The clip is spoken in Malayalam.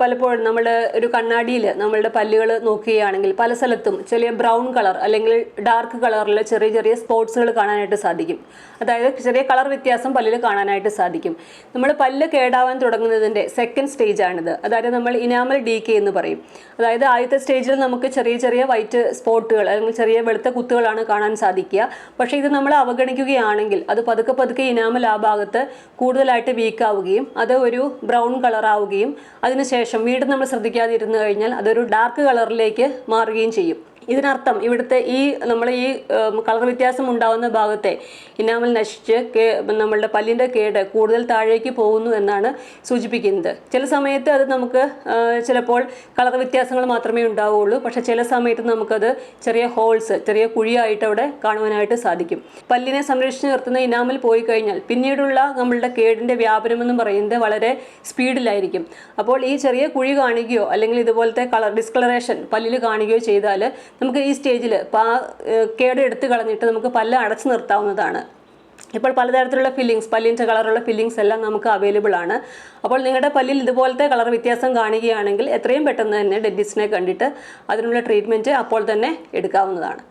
പലപ്പോഴും നമ്മൾ ഒരു കണ്ണാടിയിൽ നമ്മളുടെ പല്ലുകൾ നോക്കുകയാണെങ്കിൽ പല സ്ഥലത്തും ചെറിയ ബ്രൗൺ കളർ അല്ലെങ്കിൽ ഡാർക്ക് കളറിൽ ചെറിയ ചെറിയ സ്പോട്സുകൾ കാണാനായിട്ട് സാധിക്കും. അതായത് ചെറിയ കളർ വ്യത്യാസം പല്ലിൽ കാണാനായിട്ട് സാധിക്കും. നമ്മൾ പല്ല് കേടാവാൻ തുടങ്ങുന്നതിന്റെ സെക്കൻഡ് സ്റ്റേജ് ആണിത്. അതായത് നമ്മൾ ഇനാമൽ ഡി കെ എന്ന് പറയും. അതായത് ആദ്യത്തെ സ്റ്റേജിൽ നമുക്ക് ചെറിയ ചെറിയ വൈറ്റ് സ്പോട്ടുകൾ അല്ലെങ്കിൽ ചെറിയ വെളുത്ത കുത്തുകളാണ് കാണാൻ സാധിക്കുക. പക്ഷേ ഇത് നമ്മൾ അവഗണിക്കുകയാണെങ്കിൽ അത് പതുക്കെ പതുക്കെ ഇനാമൽ ആ ഭാഗത്ത് കൂടുതലായിട്ട് വീക്കാവുകയും അത് ഒരു ബ്രൗൺ കളർ ആവുകയും അതിനുശേഷം വീണ്ടും നമ്മൾ ശ്രദ്ധിക്കാതിരുന്നു കഴിഞ്ഞാൽ അതൊരു ഡാർക്ക് കളറിലേക്ക് മാറുകയും ചെയ്യും. ഇതിനർത്ഥം ഇവിടുത്തെ ഈ നമ്മൾ ഈ കളർ വ്യത്യാസം ഉണ്ടാകുന്ന ഭാഗത്തെ ഇനാമൽ നശിച്ച് നമ്മളുടെ പല്ലിന്റെ കേട് കൂടുതൽ താഴേക്ക് പോകുന്നു എന്നാണ് സൂചിപ്പിക്കുന്നത്. ചില സമയത്ത് അത് നമുക്ക് ചിലപ്പോൾ കളർ വ്യത്യാസങ്ങൾ മാത്രമേ ഉണ്ടാവുകയുള്ളൂ പക്ഷേ ചില സമയത്ത് നമുക്കത് ചെറിയ ഹോൾസ് ചെറിയ കുഴിയായിട്ട് അവിടെ കാണുവാനായിട്ട് സാധിക്കും. പല്ലിനെ സംരക്ഷിച്ച് നിർത്തുന്ന ഇനാമൽ പോയി കഴിഞ്ഞാൽ പിന്നീടുള്ള നമ്മളുടെ കേടിന്റെ വ്യാപനം എന്ന് പറയുന്നത് വളരെ സ്പീഡിലായിരിക്കും. അപ്പോൾ ഈ ചെറിയ കുഴി കാണുകയോ അല്ലെങ്കിൽ ഇതുപോലത്തെ കളർ ഡിസ്കളറേഷൻ പല്ലിൽ കാണുകയോ ചെയ്താൽ നമുക്ക് ഈ സ്റ്റേജിൽ പാ കേട് എടുത്ത് കളഞ്ഞിട്ട് നമുക്ക് പല്ല് അടച്ചു നിർത്താവുന്നതാണ്. ഇപ്പോൾ പലതരത്തിലുള്ള ഫില്ലിങ്സ് പല്ലിന്റെ കളറുള്ള ഫില്ലിങ്സ് എല്ലാം നമുക്ക് അവൈലബിൾ ആണ്. അപ്പോൾ നിങ്ങളുടെ പല്ലിൽ ഇതുപോലത്തെ കളർ വ്യത്യാസം കാണുകയാണെങ്കിൽ എത്രയും പെട്ടെന്ന് തന്നെ ഡെന്റിസ്റ്റിനെ കണ്ടിട്ട് അതിനുള്ള ട്രീറ്റ്മെന്റ് അപ്പോൾ തന്നെ എടുക്കാവുന്നതാണ്.